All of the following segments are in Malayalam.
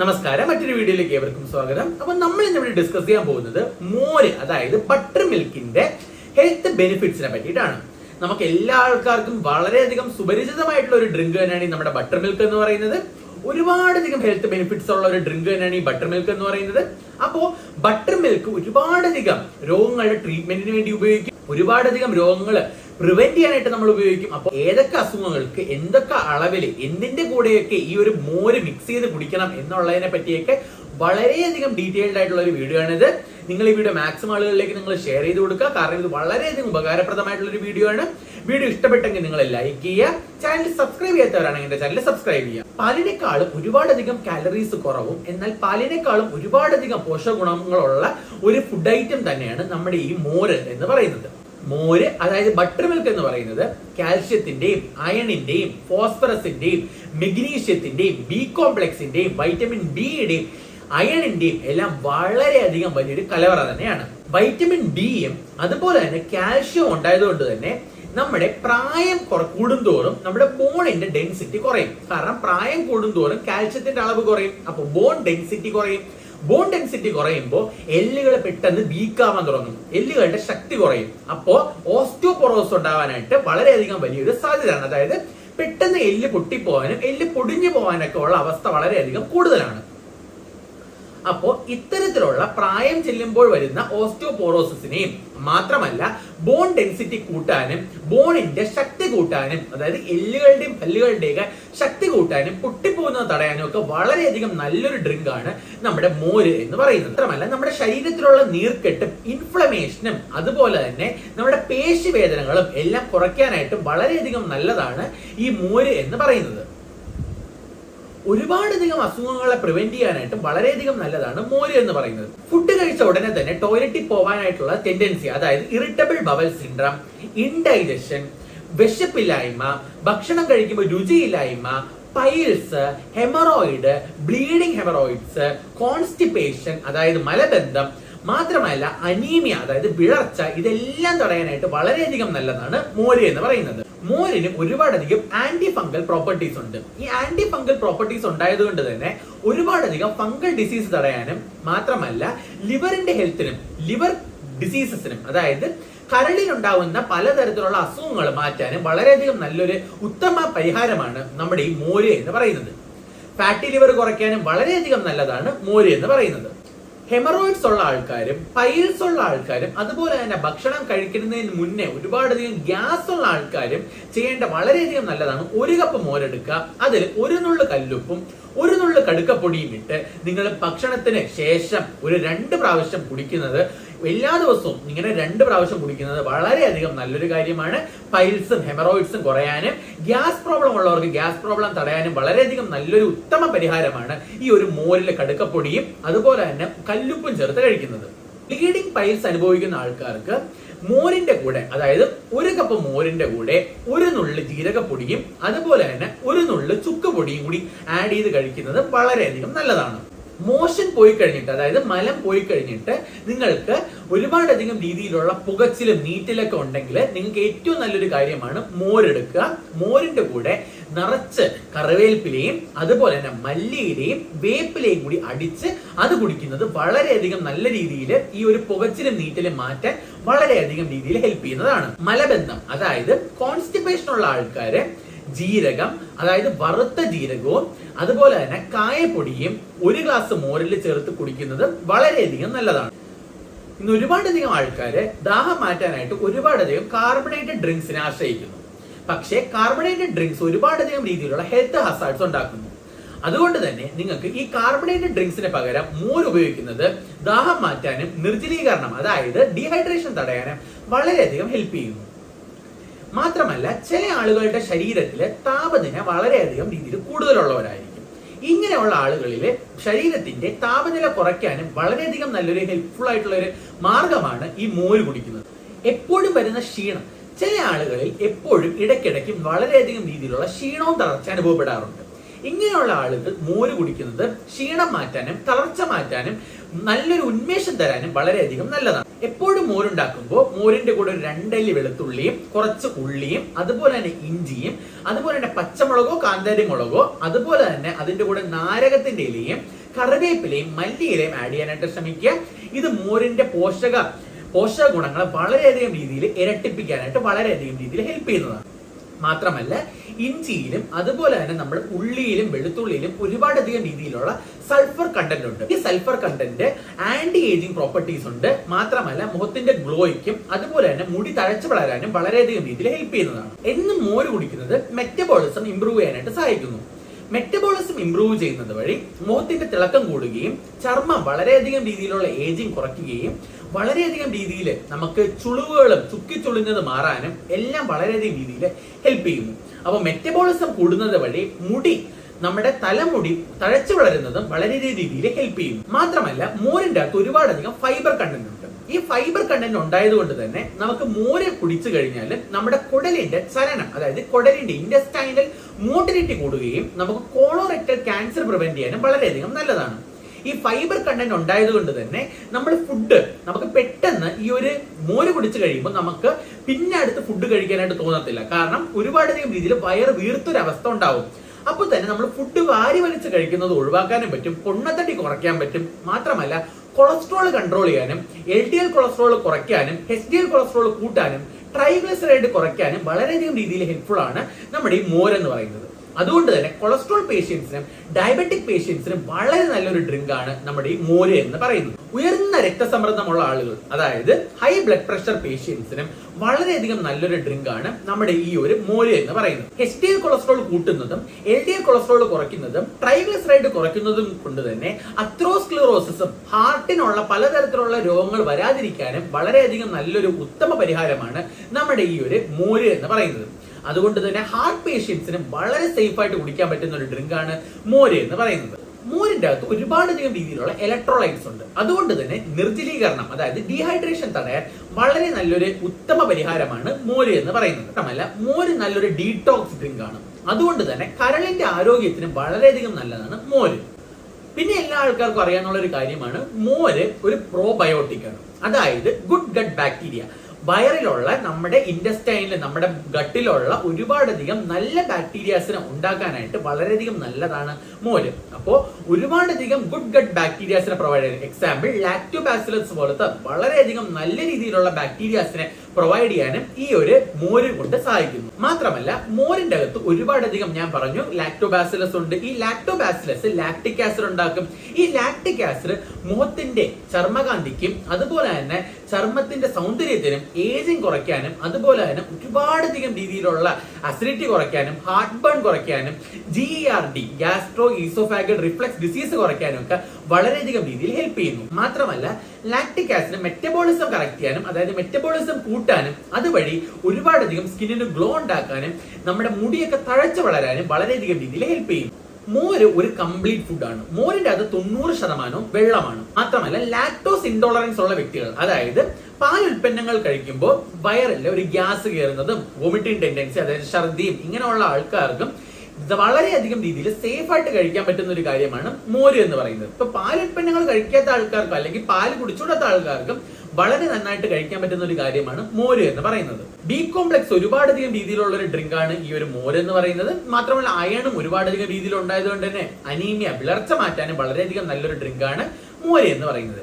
നമസ്കാരം. മറ്റൊരു വീഡിയോയിലേക്ക് ഏവർക്കും സ്വാഗതം. അപ്പൊ നമ്മൾ ഇന്ന് ഇവിടെ ഡിസ്കസ് ചെയ്യാൻ പോകുന്നത് മോര് അതായത് ബട്ടർ മിൽക്കിന്റെ ഹെൽത്ത് ബെനിഫിറ്റ്സിനെ പറ്റിയിട്ടാണ്. നമുക്ക് എല്ലാ ആൾക്കാർക്കും വളരെയധികം സുപരിചിതമായിട്ടുള്ള ഒരു ഡ്രിങ്ക് തന്നെയാണ് ഈ നമ്മുടെ ബട്ടർ മിൽക്ക് എന്ന് പറയുന്നത്. ഒരുപാടധികം ഹെൽത്ത് ബെനിഫിറ്റ്സ് ഉള്ള ഒരു ഡ്രിങ്ക് തന്നെയാണ് ഈ ബട്ടർ മിൽക്ക് എന്ന് പറയുന്നത്. അപ്പോ ബട്ടർ മിൽക്ക് ഒരുപാടധികം രോഗങ്ങളുടെ ട്രീറ്റ്മെന്റിന് വേണ്ടി ഉപയോഗിക്കും. ഒരുപാടധികം രോഗങ്ങൾ പ്രിവെന്റ് ചെയ്യാനായിട്ട് നമ്മൾ ഉപയോഗിക്കും. അപ്പോൾ ഏതൊക്കെ അസുഖങ്ങൾക്ക് എന്തൊക്കെ അളവിൽ എന്തിന്റെ കൂടെയൊക്കെ ഈ ഒരു മോര് മിക്സ് ചെയ്ത് കുടിക്കണം എന്നുള്ളതിനെ പറ്റിയൊക്കെ വളരെയധികം ഡീറ്റെയിൽഡ് ആയിട്ടുള്ള ഒരു വീഡിയോ ആണിത്. നിങ്ങൾ ഈ വീഡിയോ മാക്സിമം ആളുകളിലേക്ക് നിങ്ങൾ ഷെയർ ചെയ്ത് കൊടുക്കുക. കാരണം ഇത് വളരെയധികം ഉപകാരപ്രദമായിട്ടുള്ള ഒരു വീഡിയോ ആണ്. വീഡിയോ ഇഷ്ടപ്പെട്ടെങ്കിൽ നിങ്ങൾ ലൈക്ക് ചെയ്യുക. ചാനൽ സബ്സ്ക്രൈബ് ചെയ്യാത്തവരാണെങ്കിൽ എന്റെ ചാനൽ സബ്സ്ക്രൈബ് ചെയ്യുക. പാലിനേക്കാളും ഒരുപാടധികം കാലറീസ് കുറവും എന്നാൽ പാലിനേക്കാളും ഒരുപാടധികം പോഷക ഗുണങ്ങളുള്ള ഒരു ഫുഡ് ഐറ്റം തന്നെയാണ് നമ്മുടെ ഈ മോര് എന്ന് പറയുന്നത്. മോര് അതായത് ബട്ടർ മിൽക്ക് എന്ന് പറയുന്നത് കാൽഷ്യത്തിന്റെയും അയണിന്റെയും ഫോസ്ഫറസിന്റെയും മെഗ്നീഷ്യത്തിന്റെയും ബി കോംപ്ലക്സിന്റെയും വൈറ്റമിൻ ബിയുടെയും അയണിന്റെയും എല്ലാം വളരെയധികം വലിയൊരു കലവറ തന്നെയാണ്. വൈറ്റമിൻ ഡിയും അതുപോലെ തന്നെ കാൽഷ്യം ഉണ്ടായതുകൊണ്ട് തന്നെ നമ്മുടെ പ്രായം കൂടുന്തോറും നമ്മുടെ ബോണിന്റെ ഡെൻസിറ്റി കുറയും. കാരണം പ്രായം കൂടുന്തോറും കാൽഷ്യത്തിന്റെ അളവ് കുറയും. അപ്പൊ ബോൺ ഡെൻസിറ്റി കുറയും. ബോൺ ഡെൻസിറ്റി കുറയുമ്പോൾ എല്ലുകൾ പെട്ടെന്ന് വീക്കാവാൻ തുടങ്ങും. എല്ലുകളുടെ ശക്തി കുറയും. അപ്പോൾ ഓസ്റ്റിയോപൊറോസ് ഉണ്ടാവാനായിട്ട് വളരെയധികം വലിയൊരു സാധ്യതയാണ്. അതായത് പെട്ടെന്ന് എല്ല് പൊട്ടിപ്പോവാനും എല്ല് പൊടിഞ്ഞു പോകാനൊക്കെ ഉള്ള അവസ്ഥ വളരെയധികം കൂടുതലാണ്. അപ്പോ ഇത്തരത്തിലുള്ള പ്രായം ചെല്ലുമ്പോൾ വരുന്ന ഓസ്റ്റിയോപോറോസിനെയും മാത്രമല്ല ബോൺ ഡെൻസിറ്റി കൂട്ടാനും ബോണിന്റെ ശക്തി കൂട്ടാനും അതായത് എല്ലുകളുടെയും പല്ലുകളുടെയൊക്കെ ശക്തി കൂട്ടാനും പൊട്ടിപ്പോകുന്നത് തടയാനും ഒക്കെ വളരെയധികം നല്ലൊരു ഡ്രിങ്ക് ആണ് നമ്മുടെ മോര് എന്ന് പറയുന്നത്. മാത്രമല്ല നമ്മുടെ ശരീരത്തിലുള്ള നീർക്കെട്ടും ഇൻഫ്ലമേഷനും അതുപോലെ തന്നെ നമ്മുടെ പേശി വേദനകളും എല്ലാം കുറയ്ക്കാനായിട്ടും വളരെയധികം നല്ലതാണ് ഈ മോര് എന്ന് പറയുന്നത്. ഒരുപാടധികം അസുഖങ്ങളെ പ്രിവെന്റ് ചെയ്യാനായിട്ട് വളരെയധികം നല്ലതാണ് മോര് എന്ന് പറയുന്നത്. ഫുഡ് കഴിച്ച ഉടനെ തന്നെ ടോയ്ലറ്റിൽ പോകാനായിട്ടുള്ള ടെൻഡൻസി അതായത് ഇറിറ്റബിൾ ബവൽ സിൻഡ്രം ഇൻഡൈജഷൻ വിശപ്പില്ലായ്മ ഭക്ഷണം കഴിക്കുമ്പോൾ രുചിയില്ലായ്മ piles haemorrhoid bleeding haemorrhoids constipation അതായത് മലബന്ധം മാത്രമല്ല അനീമിയ അതായത് വിളർച്ച ഇതെല്ലാം തടയാനായിട്ട് വളരെയധികം നല്ലതാണ് മോര് എന്ന് പറയുന്നത്. മോരിന് ഒരുപാടധികം ആന്റി ഫംഗൽ പ്രോപ്പർട്ടീസ് ഉണ്ട്. ഈ ആന്റി ഫംഗൽ പ്രോപ്പർട്ടീസ് ഉണ്ടായതുകൊണ്ട് തന്നെ ഒരുപാടധികം ഫംഗൽ ഡിസീസ് തടയാനും മാത്രമല്ല ലിവറിന്റെ ഹെൽത്തിനും ലിവർ ഡിസീസസിനും അതായത് കരളിലുണ്ടാവുന്ന പലതരത്തിലുള്ള അസുഖങ്ങൾ മാറ്റാനും വളരെയധികം നല്ലൊരു ഉത്തമ പരിഹാരമാണ് നമ്മുടെ ഈ മോര് എന്ന് പറയുന്നത്. ഫാറ്റി ലിവർ കുറയ്ക്കാനും വളരെയധികം നല്ലതാണ് മോര് എന്ന് പറയുന്നത്. ഹെമറോയിഡ്സ് ഉള്ള ആൾക്കാരും പൈൽസ് ഉള്ള ആൾക്കാരും അതുപോലെ തന്നെ ഭക്ഷണം കഴിക്കുന്നതിന് മുന്നേ ഒരുപാടധികം ഗ്യാസ് ഉള്ള ആൾക്കാരും ചെയ്യേണ്ട വളരെയധികം നല്ലതാണ്. ഒരു കപ്പ് മോരെടുക്കുക അതിൽ ഒരു നുള്ളു കല്ലുപ്പും ഒരു നുള്ളു കടുക്കപ്പൊടിയും ഇട്ട് നിങ്ങൾ ഭക്ഷണത്തിന് ശേഷം ഒരു രണ്ട് പ്രാവശ്യം കുടിക്കുന്നത് എല്ലാ ദിവസവും ഇങ്ങനെ രണ്ട് പ്രാവശ്യം കുടിക്കുന്നത് വളരെയധികം നല്ലൊരു കാര്യമാണ്. പൈൽസും ഹെമറോയിഡ്സും കുറയാനും ഗ്യാസ് പ്രോബ്ലം ഉള്ളവർക്ക് ഗ്യാസ് പ്രോബ്ലം തടയാനും വളരെയധികം നല്ലൊരു ഉത്തമ പരിഹാരമാണ് ഈ ഒരു മോരിലെ കടുക്കപ്പൊടിയും അതുപോലെ തന്നെ കല്ലുപ്പും ചേർത്ത് കഴിക്കുന്നത്. ബ്ലീഡിംഗ് പൈൽസ് അനുഭവിക്കുന്ന ആൾക്കാർക്ക് മോരിന്റെ കൂടെ അതായത് ഒരു കപ്പ് മോരിന്റെ കൂടെ ഒരു നുള്ളു ജീരകപ്പൊടിയും അതുപോലെ തന്നെ ഒരു നുള്ളു ചുക്ക് പൊടിയും കൂടി ആഡ് ചെയ്ത് കഴിക്കുന്നത് വളരെയധികം നല്ലതാണ്. മോഷൻ പോയി കഴിഞ്ഞിട്ട് അതായത് മലം പോയി കഴിഞ്ഞിട്ട് നിങ്ങൾക്ക് ഒരുപാടധികം രീതിയിലുള്ള പുകച്ചിലും നീറ്റിലൊക്കെ ഉണ്ടെങ്കിൽ നിങ്ങൾക്ക് ഏറ്റവും നല്ലൊരു കാര്യമാണ് മോരെടുക്കുക. മോരിന്റെ കൂടെ നിറച്ച് കറിവേൽപ്പിലയും അതുപോലെ തന്നെ മല്ലിയിലയും വേപ്പിലയും കൂടി അടിച്ച് അത് കുടിക്കുന്നത് വളരെയധികം നല്ല രീതിയിൽ ഈ ഒരു പുകച്ചിലും നീറ്റിലും മാറ്റാൻ വളരെയധികം രീതിയിൽ ഹെൽപ്പ് ചെയ്യുന്നതാണ്. മലബന്ധം അതായത് കോൺസ്റ്റിപ്പേഷൻ ഉള്ള ആൾക്കാര് ജീരകം അതായത് വറുത്ത ജീരകവും അതുപോലെ തന്നെ കായപ്പൊടിയും ഒരു ഗ്ലാസ് മോരിൽ ചേർത്ത് കുടിക്കുന്നത് വളരെയധികം നല്ലതാണ്. ഇന്ന് ഒരുപാടധികം ആൾക്കാര് ദാഹം മാറ്റാനായിട്ട് ഒരുപാടധികം കാർബണേറ്റഡ് ഡ്രിങ്ക്സിനെ ആശ്രയിക്കുന്നു. പക്ഷേ കാർബണേറ്റഡ് ഡ്രിങ്ക്സ് ഒരുപാടധികം രീതിയിലുള്ള ഹെൽത്ത് ഹസാർഡ്സ് ഉണ്ടാക്കുന്നു. അതുകൊണ്ട് തന്നെ നിങ്ങൾക്ക് ഈ കാർബണേറ്റഡ് ഡ്രിങ്ക്സിന് പകരം മോര് ഉപയോഗിക്കുന്നത് ദാഹം മാറ്റാനും നിർജലീകരണം അതായത് ഡീഹൈഡ്രേഷൻ തടയാനും വളരെയധികം ഹെൽപ്പ് ചെയ്യുന്നു. മാത്രമല്ല ചില ആളുകളുടെ ശരീരത്തിലെ താപനില വളരെയധികം രീതിയിൽ കൂടുതലുള്ളവരായിരിക്കും. ഇങ്ങനെയുള്ള ആളുകളിൽ ശരീരത്തിന്റെ താപനില കുറയ്ക്കാനും വളരെയധികം നല്ലൊരു ഹെൽപ്ഫുൾ ആയിട്ടുള്ള ഒരു മാർഗമാണ് ഈ മോര് കുടിക്കുന്നത്. എപ്പോഴും വരുന്ന ക്ഷീണം. ചില ആളുകളിൽ എപ്പോഴും ഇടയ്ക്കിടയ്ക്കും വളരെയധികം രീതിയിലുള്ള ക്ഷീണവും തളർച്ച അനുഭവപ്പെടാറുണ്ട്. ഇങ്ങനെയുള്ള ആളുകൾ മോര് കുടിക്കുന്നത് ക്ഷീണം മാറ്റാനും തളർച്ച മാറ്റാനും നല്ലൊരു ഉന്മേഷം തരാനും വളരെയധികം നല്ലതാണ്. എപ്പോഴും മോരുണ്ടാക്കുമ്പോൾ മോരിന്റെ കൂടെ ഒരു രണ്ടല്ലി വെളുത്തുള്ളിയും കുറച്ച് ഉള്ളിയും അതുപോലെ തന്നെ ഇഞ്ചിയും അതുപോലെ തന്നെ പച്ചമുളകോ കാന്താരി മുളകോ അതുപോലെ തന്നെ അതിന്റെ കൂടെ നാരകത്തിന്റെ ഇലയും കറിവേപ്പിലയും മല്ലിയിലയും ആഡ് ചെയ്യാനായിട്ട് ശ്രമിക്കുക. ഇത് മോരിന്റെ പോഷക പോഷക ഗുണങ്ങളെ വളരെയധികം രീതിയിൽ ഇരട്ടിപ്പിക്കാനായിട്ട് വളരെയധികം രീതിയിൽ ഹെൽപ്പ് ചെയ്യുന്നതാണ്. മാത്രമല്ല ഇഞ്ചിയിലും അതുപോലെ തന്നെ നമ്മൾ ഉള്ളിയിലും വെളുത്തുള്ളിയിലും ഒരുപാടധികം രീതിയിലുള്ള സൾഫർ കണ്ടന്റ് ഉണ്ട്. ഈ sulphur content anti ageing properties ഉണ്ട്. മാത്രമല്ല മുഖത്തിന്റെ ഗ്ലോയ്ക്കും അതുപോലെ തന്നെ മുടി തഴച്ചു വളരാനും വളരെയധികം രീതിയിൽ ഹെൽപ്പ് ചെയ്യുന്നതാണ്. എന്നും മോര് കുടിക്കുന്നത് മെറ്റബോളിസം ഇംപ്രൂവ് ചെയ്യാനായിട്ട് സഹായിക്കുന്നു. മെറ്റബോളിസം ഇംപ്രൂവ് ചെയ്യുന്നത് വഴി മുഖത്തിന്റെ തിളക്കം കൂടുകയും ചർമ്മം വളരെയധികം രീതിയിലുള്ള ഏജിങ് കുറയ്ക്കുകയും വളരെയധികം രീതിയിൽ നമുക്ക് ചുളിവുകളും ചുക്കി ചുളിഞ്ഞത് മാറാനും എല്ലാം വളരെയധികം രീതിയിൽ ഹെൽപ്പ് ചെയ്യുന്നു. അപ്പോൾ മെറ്റബോളിസം കൂടുന്നത് വഴി മുടി നമ്മുടെ തലമുടി തഴച്ചു വളരുന്നതും വളരെ രീതിയിൽ ഹെൽപ്പ് ചെയ്യുന്നു. മാത്രമല്ല മോരിന്റെ അകത്ത് ഒരുപാടധികം ഫൈബർ കണ്ടന്റ് ഉണ്ട്. ഈ ഫൈബർ കണ്ടന്റ് ഉണ്ടായതുകൊണ്ട് തന്നെ നമുക്ക് മോര് കുടിച്ചു കഴിഞ്ഞാൽ നമ്മുടെ കുടലിന്റെ ചലനം അതായത് കുടലിന്റെ ഇൻഡസ്റ്റൈനൽ മോട്ടിലിറ്റി കൂടുകയും നമുക്ക് കോളോറെക്ടൽ ക്യാൻസർ പ്രിവെന്റ് ചെയ്യാനും വളരെയധികം നല്ലതാണ്. ഈ ഫൈബർ കണ്ടന്റ് ഉണ്ടായതുകൊണ്ട് തന്നെ നമ്മൾ ഫുഡ് നമുക്ക് പെട്ടെന്ന് ഈ ഒരു മോര് കുടിച്ചു കഴിയുമ്പോൾ നമുക്ക് പിന്നെ അടുത്ത് ഫുഡ് കഴിക്കാനായിട്ട് തോന്നത്തില്ല. കാരണം ഒരുപാടധികം രീതിയിൽ വയറ് വീർത്തൊരവസ്ഥ ഉണ്ടാവും. അപ്പോൾ തന്നെ നമ്മൾ ഫുഡ് വാരി വലിച്ച് കഴിക്കുന്നത് ഒഴിവാക്കാനും പറ്റും പൊണ്ണത്തടി കുറയ്ക്കാൻ പറ്റും. മാത്രമല്ല കൊളസ്ട്രോൾ കൺട്രോൾ ചെയ്യാനും എൽ ഡി എൽ കൊളസ്ട്രോൾ കുറയ്ക്കാനും എച്ച് ഡി എൽ കൊളസ്ട്രോൾ കൂട്ടാനും ട്രൈഗ്ലിസറൈഡ് കുറയ്ക്കാനും വളരെയധികം രീതിയിൽ ഹെൽപ്ഫുൾ ആണ് നമ്മുടെ ഈ മോര് എന്ന് പറയുന്നത്. അതുകൊണ്ട് തന്നെ കൊളസ്ട്രോൾ പേഷ്യൻസിനും ഡയബറ്റിക് പേഷ്യൻസിനും വളരെ നല്ലൊരു ഡ്രിങ്ക് ആണ് നമ്മുടെ ഈ മോര് എന്ന് പറയുന്നത്. ഉയർന്ന രക്തസമ്മർദ്ദമുള്ള ആളുകൾ അതായത് ഹൈ ബ്ലഡ് പ്രഷർ പേഷ്യൻസിനും വളരെയധികം നല്ലൊരു ഡ്രിങ്ക് ആണ് നമ്മുടെ ഈ ഒരു മോര് എന്ന് പറയുന്നത്. എച്ച് ഡി എൽ കൊളസ്ട്രോൾ കൂട്ടുന്നതും എൽ ഡി എൽ കൊളസ്ട്രോൾ കുറയ്ക്കുന്നതും ട്രൈഗ്ലിസറൈഡ് കുറയ്ക്കുന്നതും കൊണ്ട് തന്നെ അത്രോസ്ക്ലിറോസിസും ഹാർട്ടിനുള്ള പലതരത്തിലുള്ള രോഗങ്ങൾ വരാതിരിക്കാനും വളരെയധികം നല്ലൊരു ഉത്തമ പരിഹാരമാണ് നമ്മുടെ ഈ ഒരു മോര് എന്ന് പറയുന്നത്. അതുകൊണ്ട് തന്നെ ഹാർട്ട് പേഷ്യൻസിന് വളരെ സേഫ് ആയിട്ട് കുടിക്കാൻ പറ്റുന്ന ഒരു ഡ്രിങ്ക് ആണ് മോര് എന്ന് പറയുന്നത്. മോരിന്റെ അകത്ത് ഒരുപാടധികം രീതിയിലുള്ള ഇലക്ട്രോലൈറ്റ്സ് ഉണ്ട്. അതുകൊണ്ട് തന്നെ നിർജലീകരണം അതായത് ഡീഹൈഡ്രേഷൻ തടയാൻ വളരെ നല്ലൊരു ഉത്തമ പരിഹാരമാണ് മോര് എന്ന് പറയുന്നത്. മാത്രമല്ല മോര് നല്ലൊരു ഡീടോക്സ് ഡ്രിങ്ക് ആണ്. അതുകൊണ്ട് തന്നെ കരളിന്റെ ആരോഗ്യത്തിന് വളരെയധികം നല്ലതാണ് മോര്. പിന്നെ എല്ലാ ആൾക്കാർക്കും അറിയാനുള്ള ഒരു കാര്യമാണ് മോര് ഒരു പ്രോബയോട്ടിക് ആണ്. അതായത് ഗുഡ് ഗട്ട് ബാക്ടീരിയ വയറിലുള്ള നമ്മുടെ ഇൻഡസ്റ്റൈനിൽ നമ്മുടെ ഗട്ടിലുള്ള ഒരുപാടധികം നല്ല ബാക്ടീരിയാസിനെ ഉണ്ടാക്കാനായിട്ട് വളരെയധികം നല്ലതാണ് മോര്. അപ്പോൾ ഒരുപാടധികം ഗുഡ് ഗട്ട് ബാക്ടീരിയാസിനെ പ്രൊവൈഡ് ചെയ്യുന്നത് എക്സാമ്പിൾ ലാക്ടോബാസിലസ് പോലത്തെ വളരെയധികം നല്ല രീതിയിലുള്ള ബാക്ടീരിയാസിനെ പ്രൊവൈഡ് ചെയ്യാനും ഈ ഒരു മോര് കൊണ്ട് സഹായിക്കുന്നു. മാത്രമല്ല മോരിന്റെ അകത്ത് ഒരുപാടധികം ഞാൻ പറഞ്ഞു ലാക്ടോബാസിലസ് ഉണ്ട്. ഈ ലാക്ടോബാസിലസ് ലാക്ടിക് ആസിഡ് ഉണ്ടാക്കും. ഈ ലാക്ടിക് ആസിഡ് മുഖത്തിന്റെ ചർമ്മകാന്തിക്കും അതുപോലെ തന്നെ ചർമ്മത്തിന്റെ സൗന്ദര്യത്തിനും ഏജിങ് കുറയ്ക്കാനും അതുപോലെ തന്നെ ഒരുപാടധികം രീതിയിലുള്ള അസിഡിറ്റി കുറയ്ക്കാനും ഹാർട്ട് ബേൺ കുറയ്ക്കാനും G R D gastro oesophageal reflux disease കുറയ്ക്കാനും ഒക്കെ വളരെയധികം രീതിയിൽ ഹെൽപ്പ് ചെയ്യുന്നു. മാത്രമല്ല ലാക്ടിക് ആസിഡ് മെറ്റബോളിസം കറക്റ്റ് ചെയ്യാനും അതായത് മെറ്റബോളിസം കൂട്ടാനും അതുവഴി ഒരുപാടധികം സ്കിന്നിന് ഗ്ലോ ഉണ്ടാക്കാനും നമ്മുടെ മുടിയൊക്കെ തഴച്ചു വളരാനും വളരെയധികം രീതിയിൽ ഹെൽപ്പ് ചെയ്യും മോര് ഒരു കംപ്ലീറ്റ് ഫുഡാണ് മോരിന്റെ അത് തൊണ്ണൂറ് ശതമാനവും വെള്ളമാണ്. മാത്രമല്ല ലാക്ടോസ് ഇൻടോളറൻസ് ഉള്ള വ്യക്തികൾ അതായത് പാൽ ഉൽപ്പന്നങ്ങൾ കഴിക്കുമ്പോൾ വയറിൽ ഒരു ഗ്യാസ് കയറുന്നതും വൊമിറ്റിംഗ് ടെൻഡൻസി അതായത് ഛർദിയും ഇങ്ങനെയുള്ള ആൾക്കാർക്കും വളരെയധികം രീതിയിൽ സേഫ് ആയിട്ട് കഴിക്കാൻ പറ്റുന്ന ഒരു കാര്യമാണ് മോര് എന്ന് പറയുന്നത്. ഇപ്പൊ പാൽ ഉൽപ്പന്നങ്ങൾ കഴിക്കാത്ത ആൾക്കാർക്കും അല്ലെങ്കിൽ പാൽ കുടിച്ചുകൂടാത്ത ആൾക്കാർക്കും വളരെ നന്നായിട്ട് കഴിക്കാൻ പറ്റുന്ന ഒരു കാര്യമാണ് മോര് എന്ന് പറയുന്നത്. ബി കോംപ്ലക്സ് ഒരുപാടധികം രീതിയിലുള്ള ഒരു ഡ്രിങ്ക് ആണ് ഈ ഒരു മോര് എന്ന് പറയുന്നത്. മാത്രമല്ല അയണും ഒരുപാടധികം രീതിയിൽ ഉണ്ടായതുകൊണ്ട് തന്നെ അനീമിയ വിളർച്ച മാറ്റാനും വളരെയധികം നല്ലൊരു ഡ്രിങ്ക് ആണ് മോര് എന്ന് പറയുന്നത്.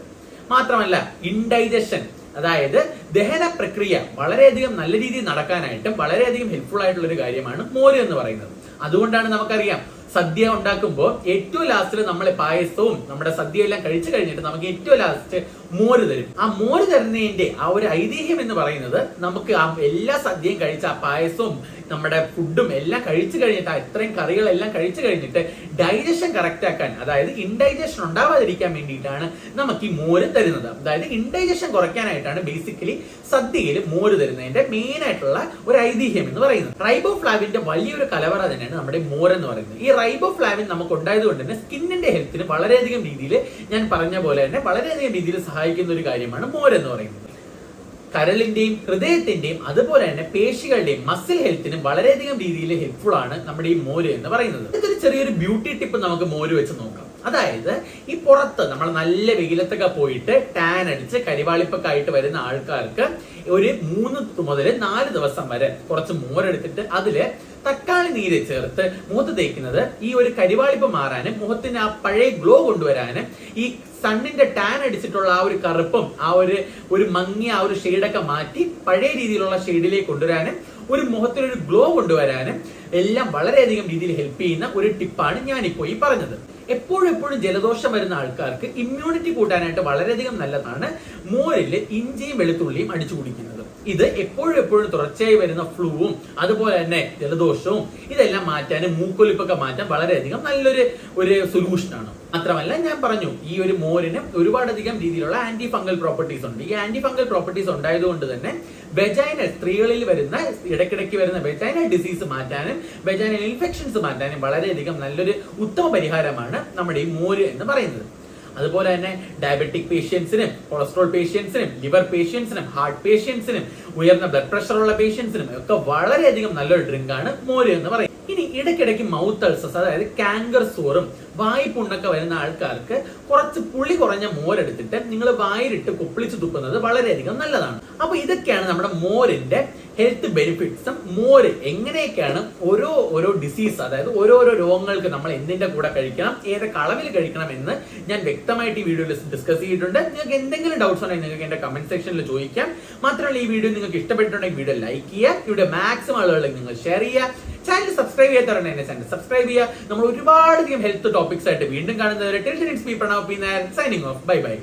മാത്രമല്ല ഇൻഡൈജഷൻ അതായത് ദഹന പ്രക്രിയ വളരെയധികം നല്ല രീതിയിൽ നടക്കാനായിട്ടും വളരെയധികം ഹെൽപ്ഫുൾ ആയിട്ടുള്ള ഒരു കാര്യമാണ് മോര് എന്ന് പറയുന്നത്. അതുകൊണ്ടാണ് നമുക്കറിയാം സദ്യ ഉണ്ടാക്കുമ്പോൾ ഏറ്റവും ലാസ്റ്റിൽ നമ്മൾ പായസവും നമ്മുടെ സദ്യ എല്ലാം കഴിച്ചു കഴിഞ്ഞിട്ട് നമുക്ക് ഏറ്റവും ലാസ്റ്റ് മോര് തരും. ആ മോര് തരുന്നതിന്റെ ആ ഒരു ഐതിഹ്യം എന്ന് പറയുന്നത് നമുക്ക് ആ എല്ലാ സദ്യയും കഴിച്ച ആ പായസവും നമ്മുടെ ഫുഡും എല്ലാം കഴിച്ചു കഴിഞ്ഞിട്ട് ഇത്രയും കറികളെല്ലാം കഴിച്ചു കഴിഞ്ഞിട്ട് ഡൈജഷൻ കറക്റ്റ് ആക്കാൻ അതായത് ഇൻഡൈജഷൻ ഉണ്ടാവാതിരിക്കാൻ വേണ്ടിയിട്ടാണ് നമുക്ക് ഈ മോര് തരുന്നത്. അതായത് ഇൻഡൈജഷൻ കുറയ്ക്കാനായിട്ടാണ് ബേസിക്കലി സദ്യയിൽ മോര് തരുന്നതിന്റെ മെയിൻ ആയിട്ടുള്ള ഒരു ഐതിഹ്യം എന്ന് പറയുന്നത്. റൈബോഫ്ലാവിന്റെ വലിയൊരു കലവറ തന്നെയാണ് നമ്മുടെ മോര് എന്ന് പറയുന്നത്. ഈ റൈബോഫ്ലാവിൻ നമുക്ക് ഉണ്ടായത് കൊണ്ട് തന്നെ സ്കിന്നിന്റെ ഹെൽത്തിന് വളരെയധികം രീതിയിൽ ഞാൻ പറഞ്ഞ പോലെ തന്നെ വളരെയധികം രീതിയിൽ സഹായിക്കുന്ന ഒരു കാര്യമാണ് മോര് എന്ന് പറയുന്നത്. കരളിന്റെയും ഹൃദയത്തിന്റെയും അതുപോലെ തന്നെ പേശികളുടെയും മസിൽ ഹെൽത്തിനും വളരെയധികം രീതിയിൽ ഹെൽപ്ഫുൾ ആണ് നമ്മുടെ ഈ മോര് എന്ന് പറയുന്നത്. ഇതൊരു ചെറിയൊരു ബ്യൂട്ടി ടിപ്പ് നമുക്ക് മോര് വെച്ച് നോക്കാം. അതായത് ഈ പുറത്ത് നമ്മൾ നല്ല വെയിലത്തൊക്കെ പോയിട്ട് ടാൻ അടിച്ച് കരിവാളിപ്പൊക്കെ ആയിട്ട് വരുന്ന ആൾക്കാർക്ക് ഒരു മൂന്ന് മുതൽ നാല് ദിവസം വരെ കുറച്ച് മോരെടുത്തിട്ട് അതിൽ തക്കാളി നീര് ചേർത്ത് മുഖത്ത് തേക്കുന്നത് ഈ ഒരു കരിവാളിപ്പ് മാറാനും മുഖത്തിന് ആ പഴയ ഗ്ലോ കൊണ്ടുവരാനും ഈ സണ്ണിന്റെ ടാൻ അടിച്ചിട്ടുള്ള ആ ഒരു കറുപ്പും ആ ഒരു ഒരു മങ്ങിയ ആ ഒരു ഷെയ്ഡൊക്കെ മാറ്റി പഴയ രീതിയിലുള്ള ഷെയ്ഡിലേക്ക് കൊണ്ടുവരാനും ഒരു മുഖത്തിനൊരു ഗ്ലോ കൊണ്ടുവരാനും എല്ലാം വളരെയധികം രീതിയിൽ ഹെൽപ്പ് ചെയ്യുന്ന ഒരു ടിപ്പാണ് ഞാനിപ്പോൾ ഈ പറഞ്ഞത്. എപ്പോഴും എപ്പോഴും ജലദോഷം വരുന്ന ആൾക്കാർക്ക് ഇമ്മ്യൂണിറ്റി കൂട്ടാനായിട്ട് വളരെയധികം നല്ലതാണ് മോരിൽ ഇഞ്ചിയും വെളുത്തുള്ളിയും അടിച്ചു കുടിക്കുന്നത്. ഇത് എപ്പോഴും എപ്പോഴും തുടർച്ചയായി വരുന്ന ഫ്ലൂവും അതുപോലെ തന്നെ ജലദോഷവും ഇതെല്ലാം മാറ്റാനും മൂക്കൊലിപ്പൊക്കെ മാറ്റാൻ വളരെയധികം നല്ലൊരു ഒരു സൊല്യൂഷനാണ് മാത്രമല്ല ഞാൻ പറഞ്ഞു ഈ ഒരു മോരിന് ഒരുപാടധികം രീതിയിലുള്ള ആന്റി ഫംഗൽ പ്രോപ്പർട്ടീസ് ഉണ്ട്. ഈ ആന്റി ഫംഗൽ പ്രോപ്പർട്ടീസ് ഉണ്ടായതുകൊണ്ട് തന്നെ വെജൈന സ്ത്രീകളിൽ വരുന്ന ഇടയ്ക്കിടയ്ക്ക് വരുന്ന വെജൈന ഡിസീസ് മാറ്റാനും വെജൈന ഇൻഫെക്ഷൻസ് മാറ്റാനും വളരെയധികം നല്ലൊരു ഉത്തമ പരിഹാരമാണ് നമ്മുടെ ഈ മോര് എന്ന് പറയുന്നത്. അതുപോലെ തന്നെ ഡയബറ്റിക് പേഷ്യൻസിനും കൊളസ്ട്രോൾ പേഷ്യൻസിനും ലിവർ പേഷ്യൻസിനും ഹാർട്ട് പേഷ്യൻസിനും ഉയർന്ന ബ്ലഡ് പ്രഷർ ഉള്ള പേഷ്യൻസിനും ഒക്കെ വളരെയധികം നല്ലൊരു ഡ്രിങ്ക് ആണ് മോര് എന്ന് പറയുന്നത്. ഇനി ഇടയ്ക്കിടയ്ക്ക് മൗത്ത് അൾസസ് അതായത് കാങ്കർ സോറും വായ്പുണ്ണൊക്കെ വരുന്ന ആൾക്കാർക്ക് കുറച്ച് പുളി കുറഞ്ഞ മോരെടുത്തിട്ട് നിങ്ങൾ വായിലിട്ട് കുപ്പിളിച്ച് തുപ്പുന്നത് വളരെയധികം നല്ലതാണ്. അപ്പൊ ഇതൊക്കെയാണ് നമ്മുടെ മോരിന്റെ ഹെൽത്ത് ബെനിഫിറ്റ്സും മോര് എങ്ങനെയൊക്കെയാണ് ഓരോ ഓരോ ഡിസീസ് അതായത് ഓരോരോ രോഗങ്ങൾക്ക് നമ്മൾ എന്തിന്റെ കൂടെ കഴിക്കണം ഏതൊക്കെ അളവിൽ കഴിക്കണം എന്ന് ഞാൻ വ്യക്തമായിട്ട് ഈ വീഡിയോയിൽ ഡിസ്കസ് ചെയ്തിട്ടുണ്ട്. നിങ്ങൾക്ക് എന്തെങ്കിലും ഡൗട്ട്സ് ഉണ്ടെങ്കിൽ നിങ്ങൾക്ക് എന്റെ കമന്റ് സെക്ഷനിൽ ചോദിക്കാം. മാത്രമല്ല ഈ വീഡിയോ നിങ്ങൾക്ക് ഇഷ്ടപ്പെട്ടിട്ടുണ്ടെങ്കിൽ വീഡിയോ ലൈക്ക് ചെയ്യുക. ഇവിടെ മാക്സിമം ആളുകളിലേക്ക് നിങ്ങൾ ഷെയർ ചെയ്യുക. ചാനൽ സബ്സ്ക്രൈബ് ചെയ്യാത്തവരുണ്ട് എന്റെ ചാനൽ സബ്സ്ക്രൈബ് ചെയ്യുക. നമ്മൾ ഒരുപാട് ഹെൽത്ത് ടോപ്പിക്സ് ആയിട്ട് വീണ്ടും കാണുന്നവരെ tension it's people signing off bye bye